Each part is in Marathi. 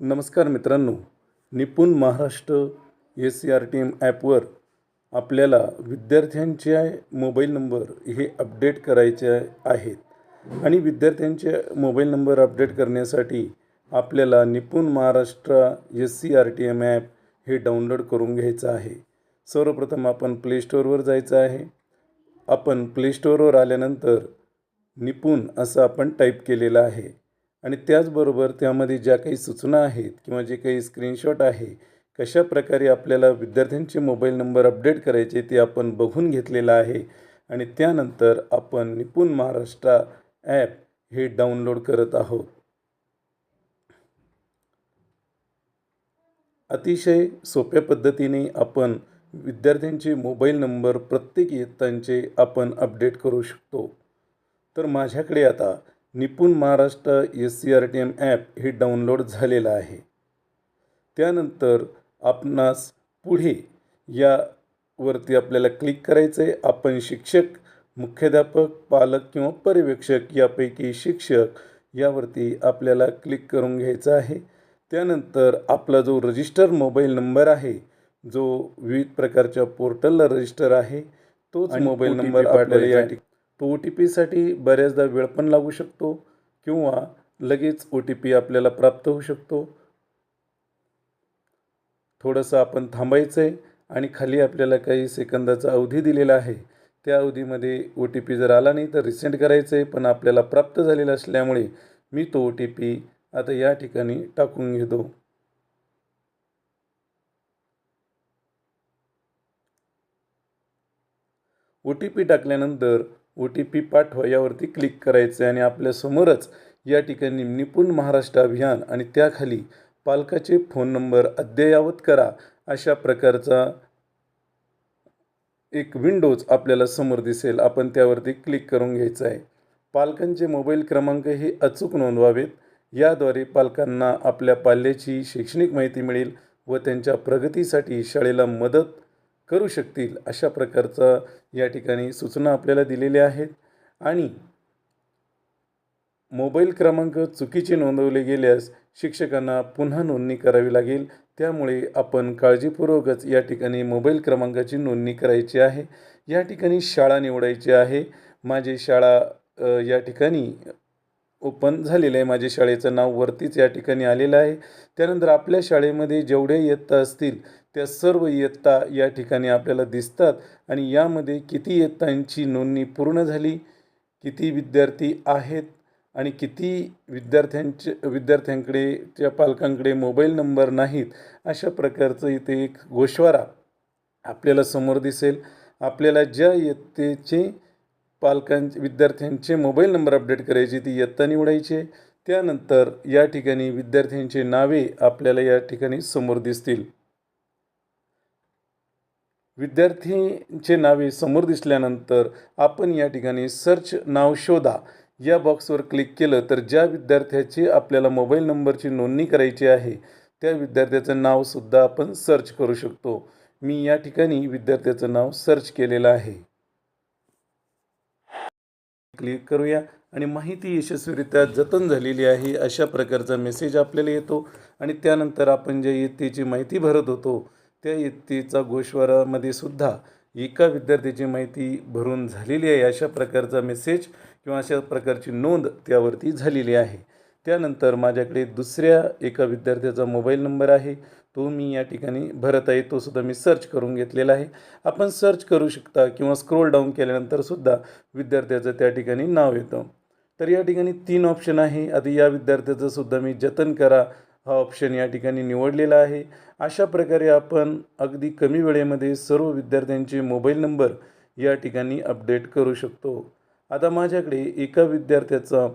नमस्कार मित्रांनो Nipun Maharashtra S C R T M ॲपवर आपल्याला विद्यार्थ्यांचे मोबाईल नंबर हे अपडेट करायचे आहेत आणि विद्यार्थ्यांचे मोबाईल नंबर अपडेट करण्यासाठी आपल्याला Nipun Maharashtra S C R T M app हे डाउनलोड करून घ्यायचं आहे. सर्वप्रथम आपण प्ले स्टोअरवर जायचं आहे. आपण प्ले स्टोअरवर आल्यानंतर निपुण असं आपण टाईप केलेलं आहे. आणि त्याचबरोबर त्यामध्ये ज्या काही सूचना आहेत किंवा जे काही स्क्रीनशॉट आहे कशा प्रकारे आपल्याला विद्यार्थ्यांचे मोबाईल नंबर अपडेट करायचे ते आपण बघून घेतलेलं आहे आणि त्यानंतर आपण निपुण महाराष्ट्र ॲप हे डाउनलोड करत आहोत. अतिशय सोप्या पद्धतीने आपण विद्यार्थ्यांचे मोबाईल नंबर प्रत्येक इयत्तांचे आपण अपडेट करू शकतो. तर माझ्याकडे आता Nipun Maharashtra S C R T M app हे डाउनलोड झालेलं आहे. त्यानंतर आपणास पुढे यावरती आपल्याला क्लिक करायचं आहे आपण शिक्षक मुख्याध्यापक पालक किंवा पर्यवेक्षक यापैकी शिक्षक यावरती आपल्याला क्लिक करून घ्यायचं आहे. त्यानंतर आपला जो रजिस्टर मोबाईल नंबर आहे जो विविध प्रकारच्या पोर्टलला रजिस्टर आहे तोच मोबाईल नंबर आपल्याला या आहे. तो ओ टी पीसाठी बऱ्याचदा वेळ पण लागू शकतो किंवा लगेच ओ टी पी आपल्याला प्राप्त होऊ शकतो. थोडंसं आपण थांबायचं आहे आणि खाली आपल्याला काही सेकंदाचा अवधी दिलेला आहे. त्या अवधीमध्ये ओ टी पी जर आला नाही तर रिसेंट करायचं आहे पण आपल्याला प्राप्त झालेला असल्यामुळे मी तो ओ टी पी आता या ठिकाणी टाकून घेतो. ओ टी पी टाकल्यानंतर ओ टी पी पाठवा यावरती क्लिक करायचं आहे आणि आपल्यासमोरच या ठिकाणी निपुण महाराष्ट्र अभियान आणि त्याखाली पालकाचे फोन नंबर अद्ययावत करा. अशा प्रकारचा एक विंडोज आपल्याला समोर दिसेल. आपण त्यावरती क्लिक करून घ्यायचं आहे पालकांचे मोबाईल क्रमांक हे अचूक नोंदवावेत. याद्वारे पालकांना आपल्या पाल्याची शैक्षणिक माहिती मिळेल व त्यांच्या प्रगतीसाठी शाळेला मदत करू शकतील अशा प्रकारचा या ठिकाणी सूचना आपल्याला दिलेल्या आहेत. आणि मोबाईल क्रमांक चुकीचे नोंदवले गेल्यास शिक्षकांना पुन्हा नोंदणी करावी लागेल. त्यामुळे आपण काळजीपूर्वकच या ठिकाणी मोबाईल क्रमांकाची नोंदणी करायची आहे. या ठिकाणी शाळा निवडायची आहे. माझी शाळा या ठिकाणी ओपन झालेलं आहे. माझ्या शाळेचं नाव वरतीच या ठिकाणी आलेलं आहे. त्यानंतर आपल्या शाळेमध्ये जेवढे इयत्ता असतील त्या सर्व इयत्ता या ठिकाणी आपल्याला दिसतात आणि यामध्ये किती इयत्तांची नोंदणी पूर्ण झाली किती विद्यार्थी आहेत आणि किती विद्यार्थ्यांचे विद्यार्थ्यांकडे त्या पालकांकडे मोबाईल नंबर नाहीत अशा प्रकारचं इथे एक गोशवारा आपल्याला समोर दिसेल. आपल्याला ज्या इयत्तेचे पालकांचे विद्यार्थ्यांचे मोबाईल नंबर अपडेट करायचे ती इयत्ता निवडायचे त्यानंतर या ठिकाणी विद्यार्थ्यांची नावे आपल्याला या ठिकाणी समोर दिसतील. विद्यार्थींचे नावे समोर दिसल्यानंतर आपण या ठिकाणी सर्च नाव शोधा. या बॉक्सवर क्लिक केलं तर ज्या विद्यार्थ्याची आपल्याला मोबाईल नंबरची नोंदणी करायची आहे त्या विद्यार्थ्याचं नावसुद्धा आपण सर्च करू शकतो. मी या ठिकाणी विद्यार्थ्याचं नाव सर्च केलेलं आहे. क्लिक करूया आणि माहिती यशस्वीरित्या जतन झालेली आहे अशा प्रकारचा मेसेज आपल्याला येतो आणि त्यानंतर आपण ज्या इयत्तेची माहिती भरत होतो. त्या इयत्तेचा गोषवारामध्ये सुद्धा एका विद्यार्थ्याची माहिती भरून झालेली आहे. अशा प्रकारचा मेसेज किंवा अशा प्रकारची नोंद त्यावरती झालेली आहे. त्यानंतर माझ्याकडे दुसऱ्या एका विद्यार्थ्याचा मोबाईल नंबर आहे. तो मी या ठिकाणी भरत आहे. तो सुद्धा मी सर्च करून घेतलेला आहे. आपण सर्च करू शकता किंवा स्क्रोल डाऊन केल्यानंतर सुद्धा विद्यार्थ्याचं त्या ठिकाणी नाव येतं. तर या ठिकाणी तीन ऑप्शन आहे. आधी या विद्यार्थ्याचं सुद्धा मी जतन करा. हा ऑप्शन या ठिकाणी निवडलेला आहे. अशा प्रकारे आपण अगदी कमी वेळेमध्ये सर्व विद्यार्थ्यांचे मोबाईल नंबर या ठिकाणी अपडेट करू शकतो. आता माझ्याकडे एका विद्यार्थ्याचा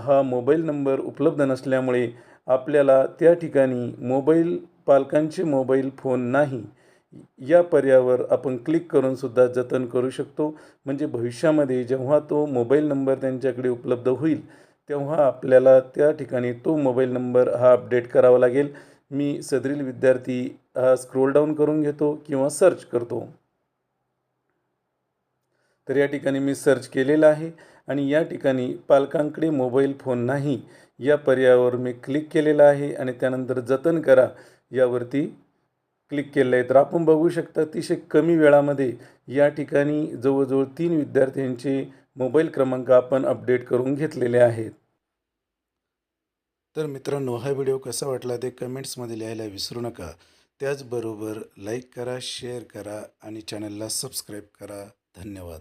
हा मोबाईल नंबर उपलब्ध नसल्यामुळे आपल्याला त्या ठिकाणी मोबाईल पालकांचे मोबाईल फोन नाही. या पर्यावर आपण क्लिक करूनसुद्धा जतन करू शकतो. म्हणजे भविष्यामध्ये जेव्हा तो मोबाईल नंबर त्यांच्याकडे उपलब्ध होईल तेव्हा आपल्याला त्या ठिकाणी तो मोबाईल नंबर हा अपडेट करावा लागेल. मी सदरील विद्यार्थी हा स्क्रोल डाऊन करून घेतो किंवा सर्च करतो. तर या ठिकाणी मी सर्च केलेलं आहे आणि या ठिकाणी पालकांकडे मोबाईल फोन नाही. या पर्यायावर मी क्लिक केलेलं आहे आणि त्यानंतर जतन करा. यावरती क्लिक केलं आहे तर आपण बघू शकता अतिशय कमी वेळामध्ये या ठिकाणी जवळजवळ तीन विद्यार्थ्यांचे मोबाईल क्रमांक आपण अपडेट करून घेतलेले आहेत. तर मित्रांनो हा व्हिडिओ कसा वाटला ते कमेंट्समध्ये लिहायला विसरू नका. त्याचबरोबर लाईक करा शेअर करा आणि चॅनलला सबस्क्राईब करा. धन्यवाद.